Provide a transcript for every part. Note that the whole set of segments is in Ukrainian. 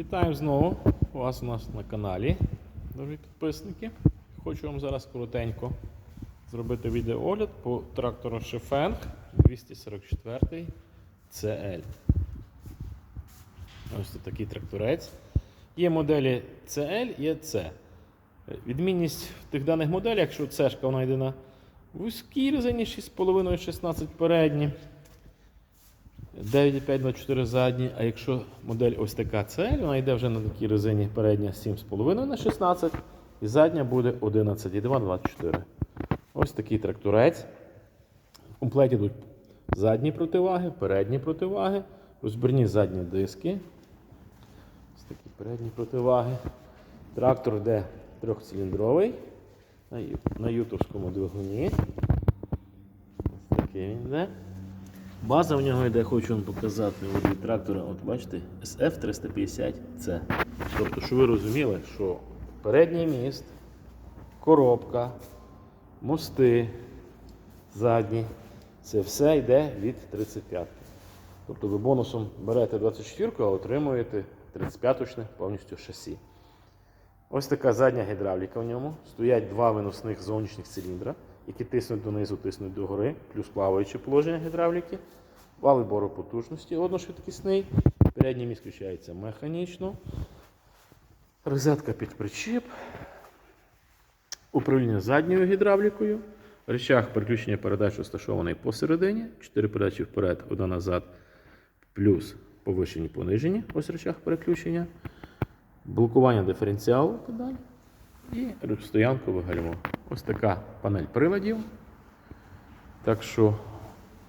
Вітаємо знову вас у нас на каналі, дорогі підписники. Хочу вам зараз коротенько зробити відеоогляд по трактору Шефенг 244 CL. Ось тут такий тракторець. Є моделі CL, є C. Відмінність в тих даних моделях, якщо C вона йде на вузькій резині 6,5-16 передні. 9,5-24 задні, а якщо модель ось така CL, вона йде вже на такій резині передня 7,5 на 16 і задня буде 11,2-24. Ось такий тракторець. В комплекті йдуть задні противаги, передні противаги, розбірні задні диски. Ось такі передні противаги. Трактор йде трьохциліндровий на ютовському двигуні. Ось такий він йде. База в нього йде, хочу вам показати від трактора, от бачите, SF350C. Тобто, щоб ви розуміли, що передній міст, коробка, мости задні, це все йде від 35. Тобто ви бонусом берете 24-ку, а отримуєте 35-точне повністю шасі. Ось така задня гідравліка в ньому. Стоять два виносних зовнішніх циліндра, які тиснуть донизу, тиснуть догори, плюс плаваюче положення гідравліки. Вал відбору потужності одношвидкісний. Передній міст включається механічно. Розетка під причіп. Управління задньою гідравлікою. Речах переключення передач розташований посередині. 4 передачі вперед, одна назад, плюс повишені понижені. Ось речах переключення блокування диференціалу педаль і стоянкове гальмо. Ось така панель приладів. Так що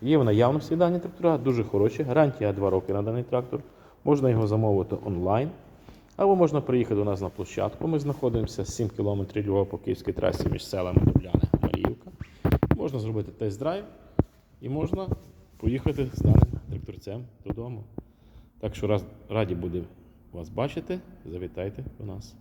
є в наявності дані трактора, дуже хороші. Гарантія 2 роки на даний трактор. Можна його замовити онлайн. Або можна приїхати до нас на площадку. Ми знаходимося 7 км Львова по київській трасі між селами Дубляне Маріївка. Можна зробити тест-драйв і можна поїхати з даним тракторцем додому. Так що раді будемо вас бачити, завітайте до нас.